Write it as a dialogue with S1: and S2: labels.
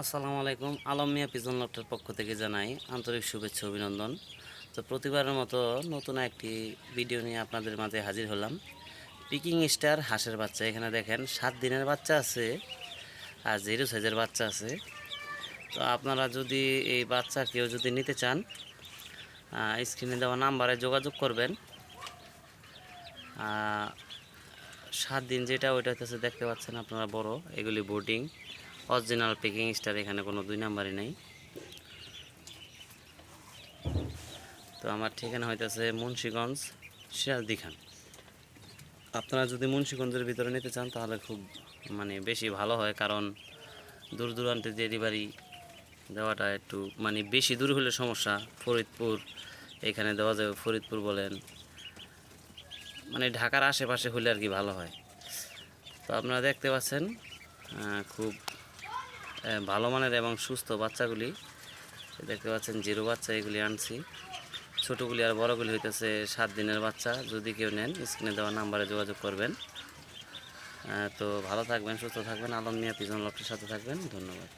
S1: আসসালামু আলাইকুম। আলম মিয়া পিজন লফটের পক্ষ থেকে জানাই আন্তরিক শুভেচ্ছা, অভিনন্দন। তো প্রতিবারের মতো নতুন একটি ভিডিও নিয়ে আপনাদের মাঝে হাজির হলাম। পিকিং স্টার হাঁসের বাচ্চা। এখানে দেখেন, সাত দিনের বাচ্চা আছে আর জিরো সাইজের বাচ্চা আছে। তো আপনারা যদি এই বাচ্চা কেউ যদি নিতে চান স্ক্রিনে দেওয়া নাম্বারে যোগাযোগ করবেন। সাত দিন যেটা, ওইটা হচ্ছে দেখতে পাচ্ছেন আপনারা বড়, এগুলি বোর্ডিং অরিজিনাল পেকিং স্টার এখানে কোনো দুই নাম্বারই নেই। তো আমার ঠিকানা হইতেছে মুন্সীগঞ্জ সিরাজদিখান আপনারা যদি মুন্সীগঞ্জের ভিতরে নিতে চান, তাহলে খুব মানে বেশি ভালো হয়, কারণ দূর দূরান্তে ডেলিভারি দেওয়াটা একটু মানে বেশি দূর হলে সমস্যা। ফরিদপুর, এখানে দেওয়া যাবে ফরিদপুর বলেন। মানে ঢাকার আশেপাশে হলে আর কি ভালো হয়। তো আপনারা দেখতে পাচ্ছেন খুব ভালো মানের এবং সুস্থ বাচ্চাগুলি। দেখতে পাচ্ছেন, জিরো বাচ্চা এগুলি আনছি। ছোটোগুলি আর বড়গুলি হইতেছে সাত দিনের বাচ্চা। যদি কেউ নেন, স্ক্রিনে দেওয়া নাম্বারে যোগাযোগ করবেন। তো ভালো থাকবেন, সুস্থ থাকবেন। আলম মিয়া পিজন লকটির সাথে থাকবেন। ধন্যবাদ।